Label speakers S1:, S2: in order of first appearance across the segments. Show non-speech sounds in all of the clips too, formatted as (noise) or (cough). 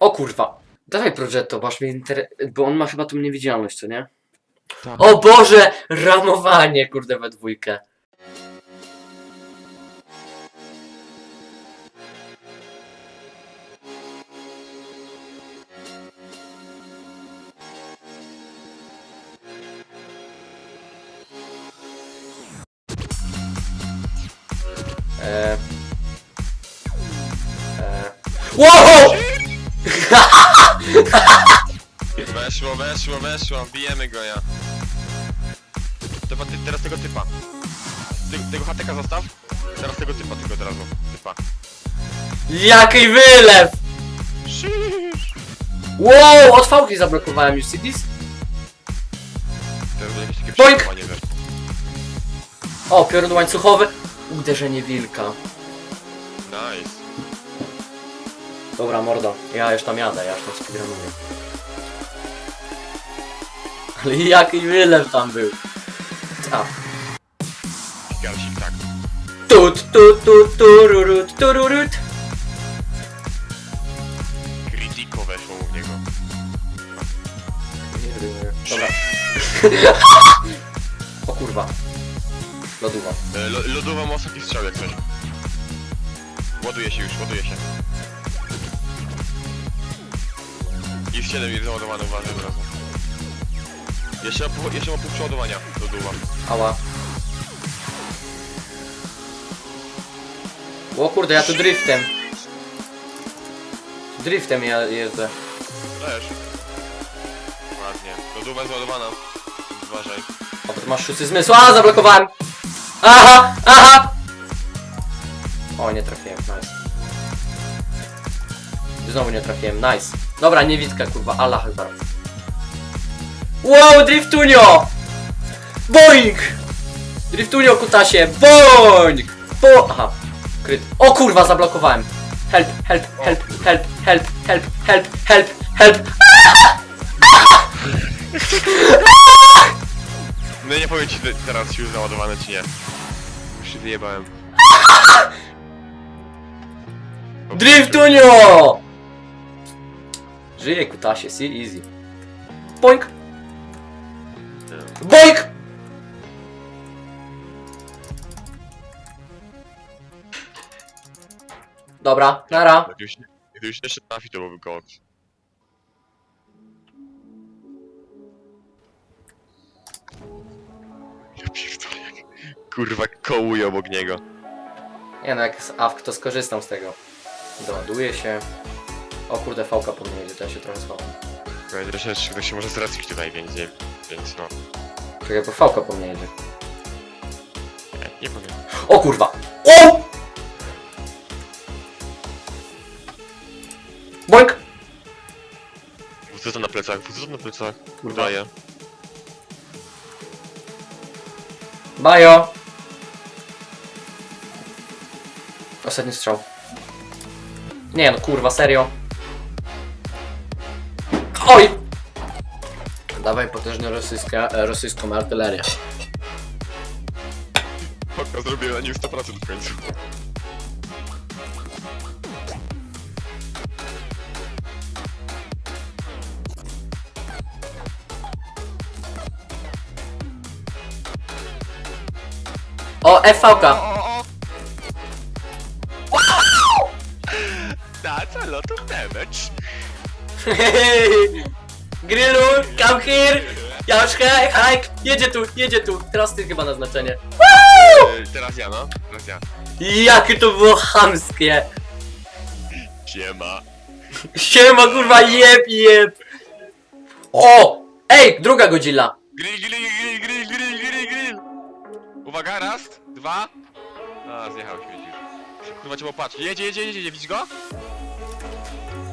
S1: O kurwa. Dawaj Progetto, masz mnie inter... Bo on ma chyba tą niewidzialność, co nie?
S2: Tak.
S1: O Boże! Ramowanie, kurde, we dwójkę.
S2: Weszło, weszło, bijemy go ja. Dobra, ty, teraz tego typa. Ty, tego hateka zostaw. Teraz tego typa, tylko od razu. Typa.
S1: Jaki wylew! Wow! Od fałki zablokowałem już CDs.
S2: Teraz będzie jakieś takie
S1: Boink! O, piorun łańcuchowy. Uderzenie wilka.
S2: Nice.
S1: Dobra, mordo. Ja już tam jadę, ja już tam speedrunuję. (laughs) Jaki wylew tam był. A.
S2: Garsik, tak.
S1: Tut, tut, tut, tururut, tururut.
S2: Critico weszło u niego.
S1: Dobra. (laughs) o kurwa. Lodowa.
S2: E, Lo, lodowa ma ostatni strzał jak coś. Ładuje się już, ładuje się. I w 7 jest załadowany, uważaj od razu. Jeszcze ma, pół- jeszcze ma pół przeładowania lodowa.
S1: Ała. O kurde, ja tu driftem. Driftem ja jeżdżę.
S2: Też. Ładnie. Lodowa jest załadowana. Uważaj.
S1: O, ty masz szósty zmysł. A, zablokowałem! Aha, aha! O, nie trafiłem, nice. Znowu nie trafiłem, nice. Dobra, niewidka, kurwa, Allah Akbar. Wow, driftunio! Boing! Driftunio, kutasie, boing! Bo... Aha, kryt. O kurwa, zablokowałem. Help, help, help, help, help, help, help, help, help.
S2: No nie powiem ci te- teraz czy już załadowane czy nie. Już się wyjebałem. (laughs)
S1: Driftunio! Żyje kutasie, see easy. Boink! Boink! Dobra, nara.
S2: Jak już jeszcze trafi to byłby koks. Ja pierdolę jak... Kurwa kołuje obok niego.
S1: Nie no, jak jest AWK, to skorzystam z tego. Doładuje się. O kurde, fałka po mnie jedzie, to ja się trochę schowam.
S2: Troszeczkę to się może zrespić tutaj, więc nie... Więc no...
S1: Czekaj, bo fałka po mnie jedzie.
S2: Nie, nie powiem.
S1: O kurwa! O! Boink!
S2: Wódz na plecach, wódz na plecach.
S1: Kurwa.
S2: Udaje.
S1: Bajo! Ostatni strzał. Nie no, kurwa, serio. Oj! Dawaj potężną rosyjska, e, rosyjską artylerię.
S2: Oka zrobię na nim 100% w końcu.
S1: O, FVK!
S2: That's (laughs) a lot of damage. (laughs)
S1: Jedzie tu, jedzie tu! Teraz ty chyba na znaczenie.
S2: E, teraz ja, no. Teraz ja.
S1: Jakie to było chamskie!
S2: Siema.
S1: Siema kurwa, jeb, jeb! O! Ej, druga Godzilla!
S2: Grill, grill, grill, grill, grill, grill, grill. Uwaga, raz, dwa. A, zjechał się, widzisz. Kurwa, cię popatrz. Jedzie, jedzie, jedzie, jedzie, widzisz go?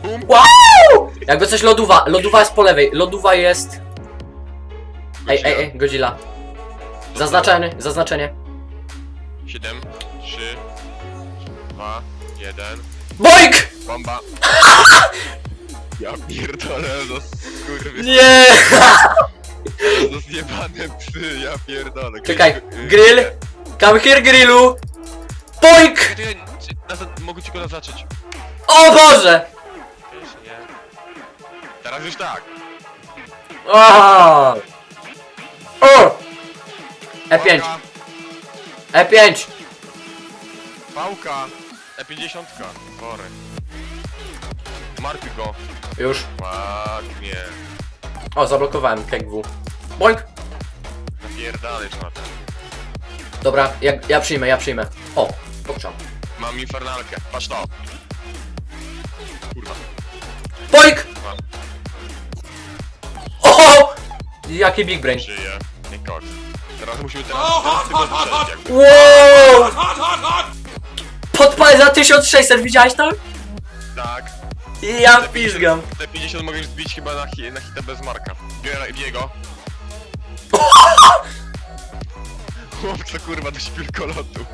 S2: Bum.
S1: Wow! Jakby coś lodowa, lodowa jest po lewej, lodowa jest... Ej, ej, ej, Godzilla. Zaznaczenie, zaznaczenie.
S2: 7, 3, 2, 1.
S1: Boink!
S2: Bomba. (laughs) Ja pierdolę, no skurwy.
S1: Nie!
S2: No zjebane psy, ja pierdolę.
S1: Czekaj,
S2: Grill,
S1: grill. Come here, grillu! Boink!
S2: Czekaj, czekaj, nazad- mogę ci go zaznaczyć.
S1: O Boże!
S2: Wiesz, nie? Teraz już tak.
S1: O! O! E5,
S2: Pałka,
S1: E5!
S2: Pałka. E50. Chory. Markuj go.
S1: Już.
S2: Ładnie.
S1: O, zablokowałem KW. Boink!
S2: Napierdalaj na ten.
S1: Dobra, ja, ja przyjmę, ja przyjmę. O, pokrzam.
S2: Mam infernalkę. Patrz to.
S1: Jaki big brain.
S2: Żyje. Nie koks. Teraz musimy teraz, teraz tylko jakby.
S1: Wow! Podpal za 1600, widziałeś to?
S2: Tak.
S1: Ja pizgam.
S2: Te 50 mogę już zbić chyba na, hi, na hitę bez marka. Biorę biego. (laughs) Chłopca kurwa do śpilkolotu.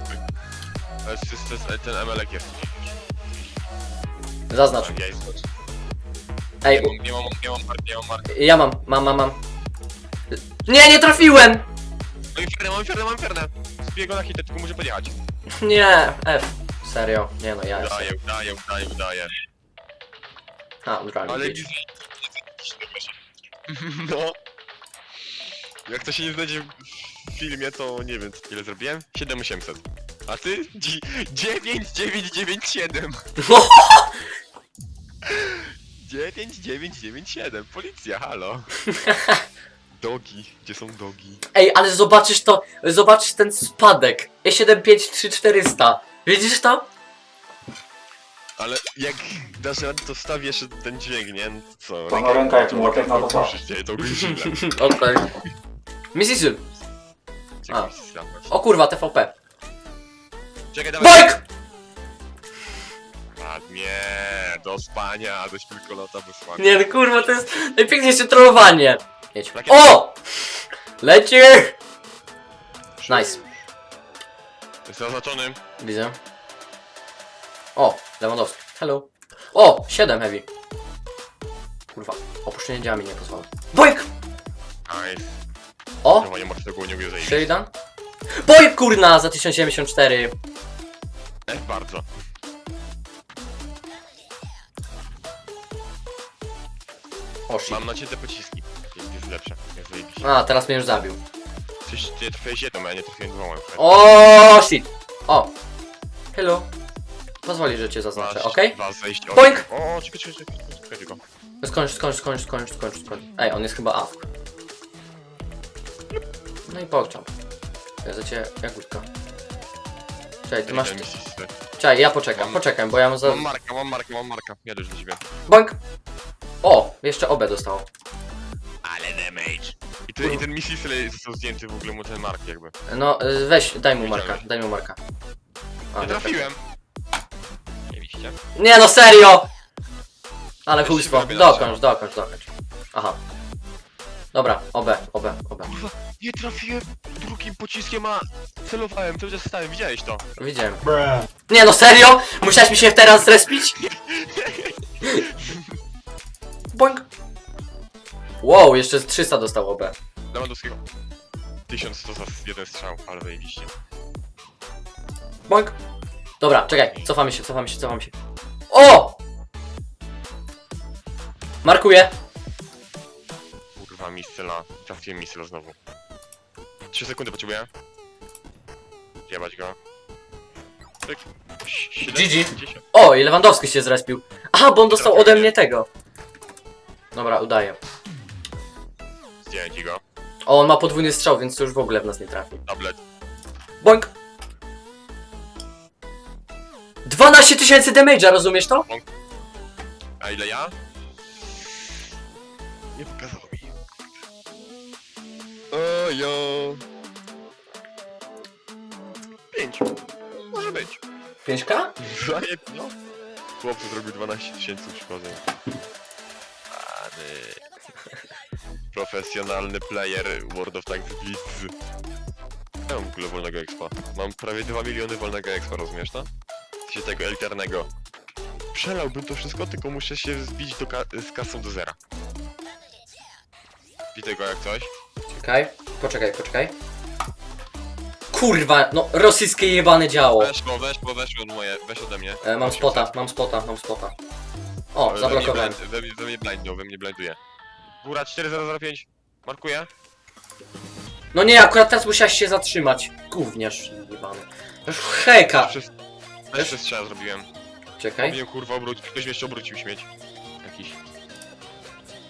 S2: Ale wszyscy- ten emelek jest.
S1: Zaznacz.
S2: Ja jest.
S1: Ej,
S2: Nie mam, nie mam, nie mam nie mam marki.
S1: ja mam, mam, mam, mam. Nie, nie trafiłem!
S2: Mam infernę, mam infernę, mam infernę. Zbiję go na hitę, tylko muszę podjechać.
S1: Nie, F. Serio, nie no, ja jestem.
S2: Udaję, udaję, udaję, udaję.
S1: A, dragi.
S2: Ale
S1: bitch. (laughs)
S2: No. Jak to się nie znajdzie w filmie, to nie wiem ile zrobiłem. 7800. A ty? Dzi- 9997. 9997. (laughs) (laughs) Policja, halo. Dogi. Gdzie są dogi?
S1: Ej, ale zobaczysz to, zobaczysz ten spadek. E E7533400. Widzisz to?
S2: Ale jak dasz radę, to wstawię jeszcze ten dźwięk, nie? No Co?
S3: To na ręka jak młotek to (laughs) co?
S2: się to godzinę.
S1: Okej. Mrs. A. O kurwa, TVP.
S2: Czekaj, dawaj.
S1: Boink!
S2: Ładnie, do spania, do śpilkolota wysłania.
S1: Nie no kurwa, to jest najpiękniejsze trollowanie. Jedź.
S2: Rakieta.
S1: O! Leci! Nice.
S2: Jest zaznaczony.
S1: Widzę. O, Lewandowski. Hello. O, 7 heavy. Kurwa, opuszczenie działa mi nie pozwala. Boink!
S2: Nice.
S1: O,
S2: Chyba nie masz tego nie.
S1: Boink kurna za 1074.
S2: F bardzo.
S1: O shit.
S2: Mam na ciebie te pociski. Jest, jest lepsze. Jest zajebiście.
S1: A, teraz mnie już zabił.
S2: Coś, ty trafiłeś jedną, a ja nie trafiłem dwoma.
S1: O shit. O. Hello. Pozwoli, że cię zaznaczę?
S2: Dwa zejścia.
S1: Boink!
S2: O, czekaj, czekaj, czekaj, czekaj, czekaj.
S1: Skończ, skończ, skończ, skończ, skończ, skończ. Ej, on jest chyba AFK. No i pokczam. Ja za cię jagódka. Czekaj, ty masz...
S2: Źle.
S1: Czekaj, ja poczekam,
S2: Mam-
S1: poczekam, bo ja mam za...
S2: Mam marka, mam marka, mam marka. Jadę już do ciebie.
S1: Boink! O, jeszcze OB dostało.
S2: Ty, i ten misji źle został zdjęty w ogóle mu ten mark jakby.
S1: No, y, weź, daj mu marka, daj mu marka. A,
S2: Nie
S1: nie
S2: trafiłem. Mieliście?
S1: trafił. Nie no, serio! Ale chujstwo,
S2: wyrobię na
S1: dokończ, dokończ, dokończ. Aha. Dobra, OB, OB, OB.
S2: Nie trafiłem drugim pociskiem, a celowałem, cały czas stałem, widziałeś to?
S1: Widziałem. Nie no, serio? Musiałeś mi się teraz zrespić? (laughs) Boink! Wow, jeszcze z 300 dostał OB.
S2: Lewandowskiego. 1100 za jeden strzał, ale zajebiście.
S1: Boink! Dobra, czekaj, cofamy się, cofamy się, cofamy się. O! Markuję.
S2: Kurwa, misela. Trafiłem misela znowu. 3 sekundy potrzebuję. Jebać go. Tyk.
S1: GG.
S2: dziesięć.
S1: O, i Lewandowski się zrespił. Aha, bo on dostał ode mnie tego. Dobra, udaję.
S2: Ci go.
S1: O, on ma podwójny strzał, więc to już w ogóle w nas nie trafi.
S2: Tablet.
S1: Boink! 12 tysięcy damage'a, rozumiesz to?
S2: A ile ja? Nie pokazało mi. Ojo. 5. Może być.
S1: 5k?
S2: Zaje... No. Chłopcy zrobił 12 tysięcy uszkodzeń. Pany. Profesjonalny player World of Tanks Blitz. Ja mam w ogóle wolnego expa. Mam prawie 2 miliony wolnego expa, rozumiesz to? Się tego elitarnego. Przelałbym to wszystko, tylko muszę się zbić do ka z kasą do zera. Widzę go jak coś.
S1: Czekaj, poczekaj, poczekaj. Kurwa, no rosyjskie jebane działo.
S2: Weszło, weszło, weszło moje, weź ode mnie.
S1: E, mam spota, mam spota, mam spota. O, zablokowałem.
S2: We mnie, we mnie blindnął, we mnie blinduje. Góra 4005. Markuję.
S1: No nie, akurat teraz musiałeś się zatrzymać. Gówniarz, jebany. Hejka.
S2: Przez... Przez strzał zrobiłem.
S1: Czekaj.
S2: Powinien kurwa obrócić. Ktoś jeszcze obrócił śmieć. Jakiś.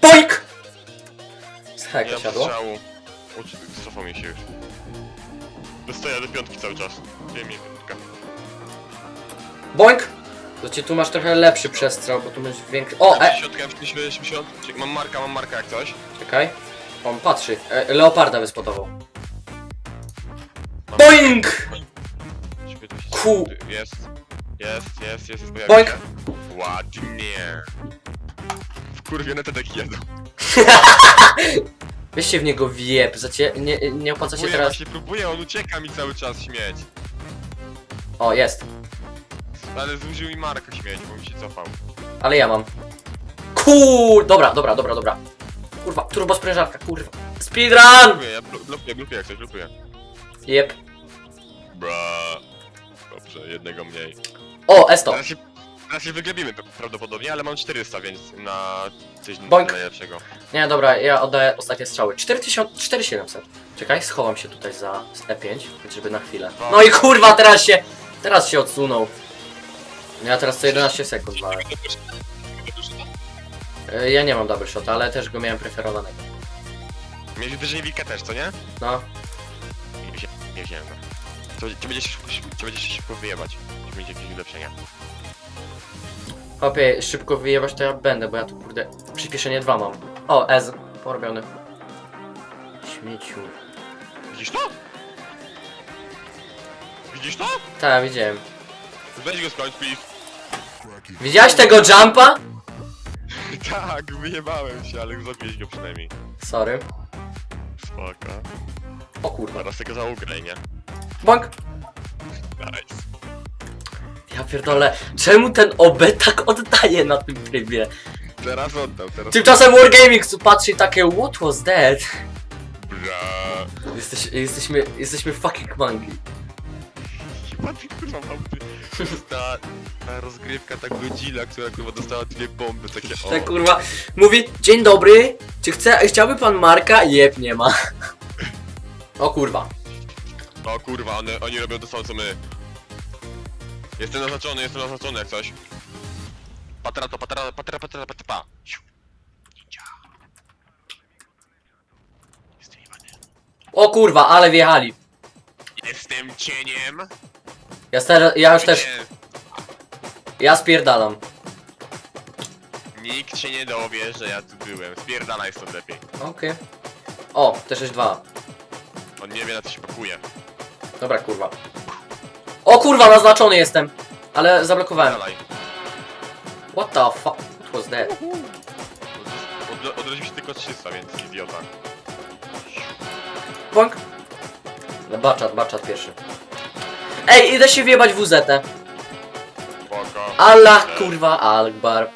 S1: Boink! Z
S2: Nie
S1: hejka
S2: mam
S1: siadło.
S2: strzału. Uczy, cofał mi się już. Dostaję do piątki cały czas. Dwie mi piątka.
S1: Boink! Cię tu masz trochę lepszy przestrzał, bo tu masz większy... O, e!
S2: 80, 80, Czek- Mam marka, mam marka jak coś.
S1: Czekaj. On patrzy. E, leoparda wyspodował.
S2: Mam...
S1: Boink! Ku-
S2: Jest. Jest, jest, jest, jest. pojawił
S1: Boink.
S2: się. Ładnie. Wkurwione te taki jadą. (laughs)
S1: Weź się w niego wjeb, za cię, nie, nie opłaca się
S2: Próbuję,
S1: teraz...
S2: właśnie próbuję, on ucieka mi cały czas śmieć.
S1: O, jest.
S2: Ale zużył mi markę śmieć, bo mi się cofał.
S1: Ale ja mam. Kur... Dobra, dobra, dobra, dobra. Kurwa, turbo sprężarka, kurwa. Speedrun!
S2: Blokuję, ja blo- blokuję, blokuję jak coś, blokuję.
S1: Jep.
S2: Bra. Dobrze, jednego mniej.
S1: O, Esto.
S2: Teraz się, teraz się wygrabimy p- prawdopodobnie, ale mam 400, więc na coś
S1: Boink.
S2: najlepszego.
S1: Nie, dobra, ja oddaję ostatnie strzały. 4000, 4700. Czekaj, schowam się tutaj za E5, żeby na chwilę. No i kurwa, teraz się, teraz się odsunął. Ja teraz co 11 sekund mamy. E, Ja nie mam double shot, ale też go miałem preferowanego.
S2: Mieliśmy uderzenie wilka też, co nie?
S1: No,
S2: Nie wziąłem, nie wziąłem go. To, to będziesz to będziesz się szybko wyjebać. Jeśli będzie jakieś ulepszenia.
S1: Hopie, szybko wyjebać to ja będę, bo ja tu kurde przyspieszenie 2 mam. O, Ez, porobiony. Śmieciu.
S2: Widzisz to? Widzisz to?
S1: Tak, widziałem.
S2: Weź go skończ, please.
S1: Widziałeś tego jumpa? (laughs)
S2: tak, wyjebałem się, ale zabiłeś go przynajmniej.
S1: Sorry.
S2: Spoko.
S1: O kurwa.
S2: Teraz tego zaugraj, nie?
S1: Bank!
S2: Nice.
S1: Ja pierdolę, czemu ten OB tak oddaje na tym trybie?
S2: Teraz oddał, teraz
S1: Tymczasem Wargaming patrzy i takie What was that?
S2: Bra.
S1: Jesteś, jesteśmy, jesteśmy fucking monkey.
S2: Kurwa ty. To (laughs) jest ta, ta rozgrywka, ta Godzilla, która kurwa dostała dwie bomby, takie o.
S1: Tak kurwa, mówi Dzień dobry, czy chce, chciałby pan Marka? Jeb, nie ma. (laughs) O kurwa.
S2: O kurwa, one, oni robią to samo co my. Jestem naznaczony, jestem naznaczony jak coś. Patrato, patra, patra, patra, patra, pa. Siu. Jestem jebany.
S1: O kurwa, ale wjechali.
S2: Jestem cieniem.
S1: Ja, ster, ja już też, ja spierdalam.
S2: Nikt się nie dowie, że ja tu byłem. Spierdalaj stąd lepiej.
S1: Okej. O, też jest dwa.
S2: On nie wie na co się pakuje.
S1: Dobra, kurwa. O kurwa, naznaczony jestem. Ale zablokowałem.
S2: Dalej.
S1: What the fuck? What was that?
S2: Od, odrodził się tylko 300, więc idiota.
S1: Bąk. No, baczat, baczat pierwszy. Ej, idę się wjebać w WZ.
S2: Spoko.
S1: Allah kurwa Alkbar.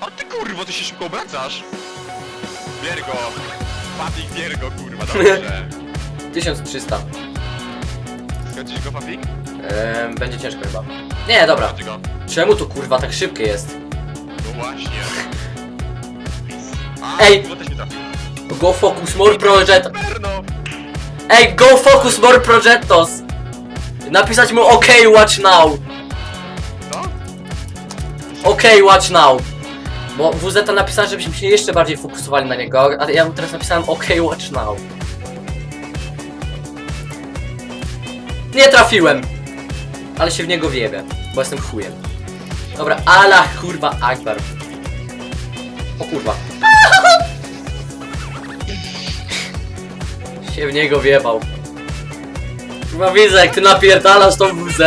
S2: A ty kurwa, ty się szybko obracasz! Bier go! Fafik, bier go, kurwa, dobrze. (laughs)
S1: 1300.
S2: Skończysz go, Fafik?
S1: Ehm, będzie ciężko chyba. Nie, dobra.
S2: Go.
S1: Czemu to kurwa tak szybkie jest?
S2: No właśnie. A,
S1: Ej!
S2: też trafił.
S1: Go focus more project.
S2: Perno!
S1: Ej, go focus more projectos. Napisać mu OK, watch now.
S2: Co?
S1: OK, watch now. Bo WZ napisałem, żebyśmy się jeszcze bardziej fokusowali na niego, a ja mu teraz napisałem OK, watch now. Nie trafiłem. Ale się w niego wiebę, bo jestem chujem. Dobra, ala kurwa Akbar. O kurwa. (laughs) się w niego wiebał. Chyba widzę jak ty napierdalasz tą WZ.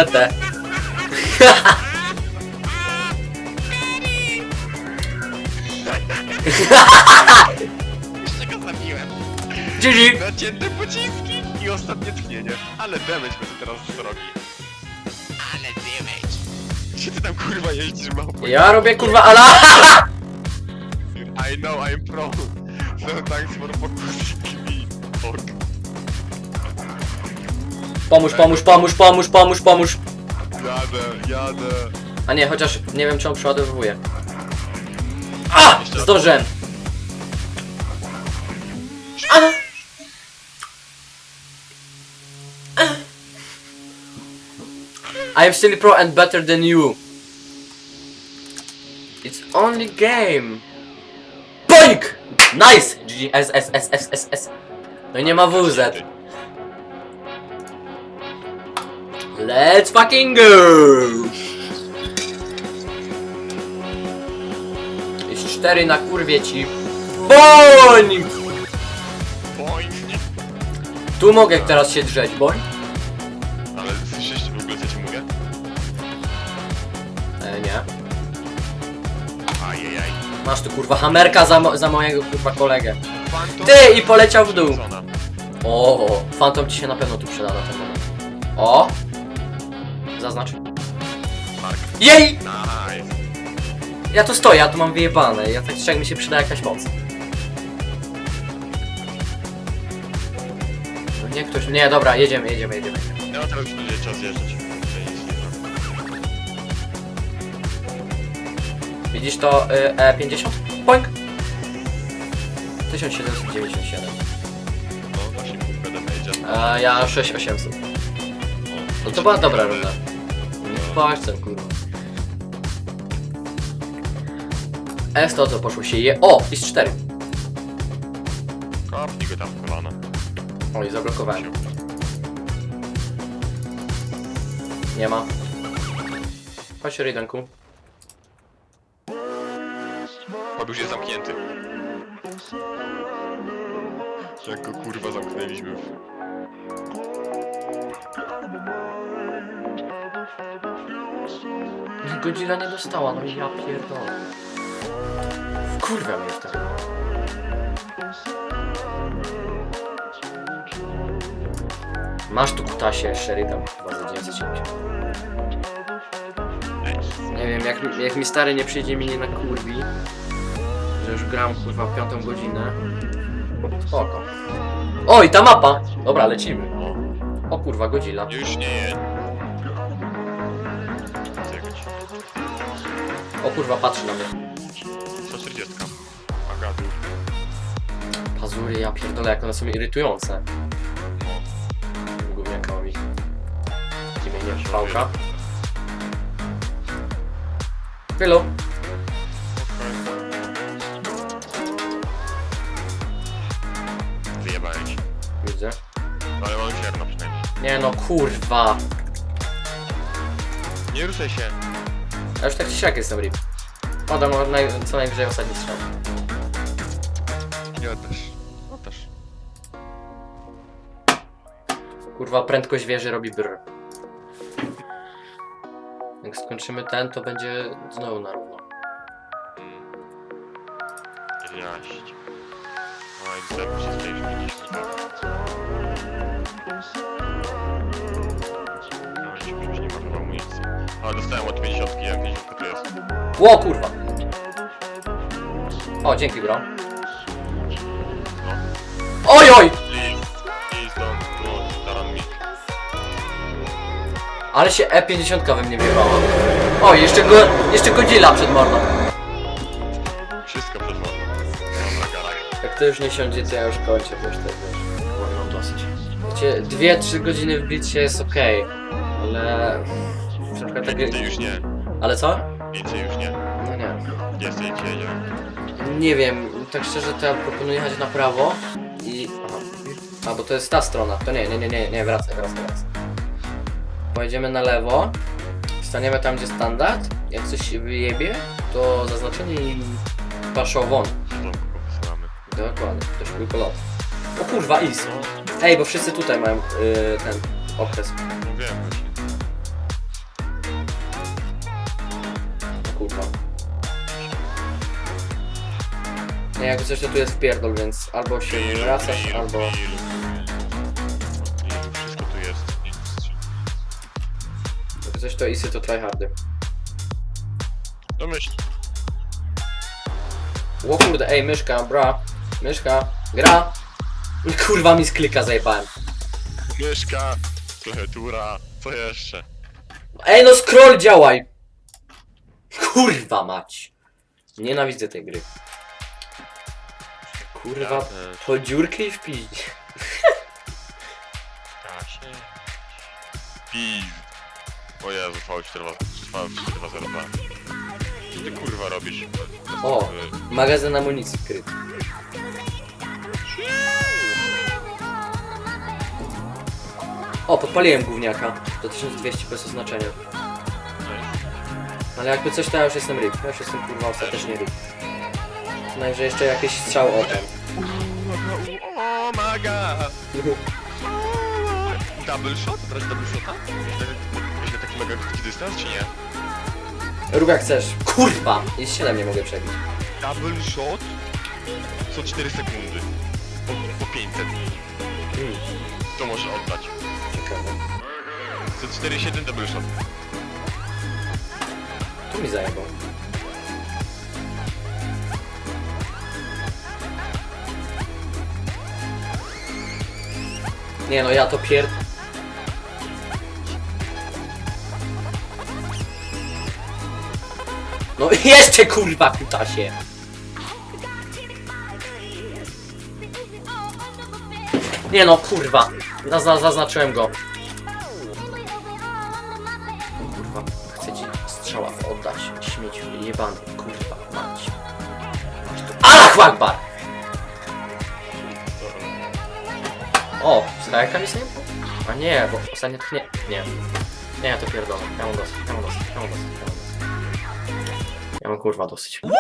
S2: Jeszcze go zabiłem.
S1: GG.
S2: Nacięte pociski i ostatnie tchnienie. Ale damage będzie teraz drogi. Ale damage. Gdzie ty tam kurwa jeździsz, małpo?
S1: Ja robię kurwa ala.
S2: I know I'm pro. So thanks for focusing Ork.
S1: Pomóż, pomóż, pomóż, pomóż, pomóż, pomóż.
S2: Jadę, jadę.
S1: A nie, chociaż nie wiem czy on przeładowuje. A! Zdążyłem! A! I am still pro and better than you. It's only game. Boink! Nice! GG, S, S, S, S, S, S. No nie ma WZ. Let's fucking go! Jest cztery na kurwie ci. Boing!
S2: Boing!
S1: Tu mogę teraz się drzeć, boing?
S2: Ale słyszysz w ogóle co ci mówię?
S1: E, nie.
S2: Ajajaj.
S1: Masz tu kurwa hamerka za, mo za mojego kurwa kolegę. Ty i poleciał w dół. O, Phantom ci się na pewno tu przyda na ten moment. O! Zaznacz. Jej!
S2: Nice.
S1: Ja tu stoję, ja tu mam wyjebane. Ja tak czy jak mi się przyda jakaś moc. No Nie ktoś. Nie, dobra, jedziemy, jedziemy, jedziemy.
S2: No teraz już będzie czas jeżdżać.
S1: Widzisz to y, E50? Poink! 1797. A ja 6800. No to była dobra runda. Patrzcie, kurwa. S to co poszło się je. O! Jest 4.
S2: Kopnij go tam w kolana.
S1: Oj, zablokowałem. Nie ma. Chodź, Rydenku.
S2: Hop już jest zamknięty. Jak go kurwa zamknęliśmy w...
S1: Godzilla nie dostała, no i ja pierdolę. Kurwa mnie wtedy. Masz tu kutasie Sheridan chyba za 970. Nie wiem, jak, jak mi stary nie przyjdzie mi nie na kurwi, że już gram kurwa piątą godzinę. Spoko. Oj, ta mapa! Dobra, lecimy. O kurwa, Godzilla.
S2: Już nie je. Zjechać.
S1: O kurwa, patrzy na mnie.
S2: 140. Aga, tu.
S1: Pazury, ja pierdolę, jak one są irytujące. Gówniakowi. Imieniem Pałka. Tylu.
S2: Wyjebałem ci.
S1: Widzę.
S2: No ale mam sierno przynajmniej.
S1: Nie no, kurwa.
S2: Nie ruszaj się.
S1: A już tak czy siak jest dobry. Podam naj co najwyżej ostatni strzał.
S2: Nie oddasz. Oddasz.
S1: Kurwa, prędkość wieży robi brr. Jak skończymy ten, to będzie znowu na równo.
S2: 11. No i zero się z tej 50. dostałem od 50, jak 50 to jest.
S1: Ło, kurwa. O, dzięki bro. Oj, oj!
S2: Please, please don't go, staram mi.
S1: Ale się E50 we mnie wjebała. O, jeszcze go, jeszcze Godzilla przed mordą.
S2: Wszystko przed mordą. Dobra, garaj.
S1: Jak to już nie siądzie, to ja już kończę, bo już tak wiesz, mam dosyć. Wiecie, 2-3 godziny w bicie jest okej, ale... Takie...
S2: Więcej już nie.
S1: Ale co?
S2: Więcej już nie.
S1: No nie.
S2: Gdzie gdzie jedziemy?
S1: Nie wiem, tak szczerze to ja proponuję jechać na prawo i... Aha. A, bo to jest ta strona. To nie, nie, nie, nie, nie, wracaj, wracaj, wracaj. Pojedziemy na lewo, staniemy tam, gdzie standard. Jak coś się wyjebie, to zaznaczenie i paszowon. Dokładnie, to już tylko lot. O kurwa, is. Ej, bo wszyscy tutaj mają yy, ten okres.
S2: No wiem właśnie.
S1: Nie, jakby coś to tu jest wpierdol, więc albo się
S2: Grill,
S1: wracasz, albo...
S2: Wszystko tu jest. Nic.
S1: Jakby coś to isy to tryhardy.
S2: No myśl.
S1: O kurde, ej, myszka, bra. Myszka, gra. Kurwa mi z klika zajebałem.
S2: Mieszka, trochę tura, co jeszcze?
S1: Ej, no scroll działaj! Kurwa mać. Nienawidzę tej gry. Kurwa,
S2: też.
S1: po dziurkę i w piździe.
S2: Pizd. O Jezu, V402. Co ty kurwa robisz?
S1: O. Magazyn amunicji kryty. O, podpaliłem gówniaka. Do 1200 bez oznaczenia. Ale jakby coś, to ja już jestem ryb. Ja już jestem kurwa ostatecznie ryb. Najwyżej jeszcze jakiś strzał o ten.
S2: O my god! Double shot? Brać double shota? Weźmy taki mega krótki dystans, czy nie?
S1: Rób jak chcesz. Kurwa! I z 7 nie mogę przebić.
S2: Double shot? Co 4 sekundy. Po, po 500.
S1: Hmm,
S2: To może oddać.
S1: ciekawe.
S2: Co 4-7 double shot.
S1: Tu mi zajebał. Nie no, ja to pier... No jeszcze kurwa kutasie! Nie no, kurwa. Zazna zaznaczyłem go. Kurwa, chcę ci strzała oddać. Śmieciu jebany, kurwa, mać. Allah Akbar! Skajka mi sobie? A nie, bo ostatnio to nie. Nie. Nie, to pierdolę. Ja mam dosyć, ja mam dosyć, ja mam dosyć, ja mam dosyć. Ja mam kurwa dosyć.
S3: La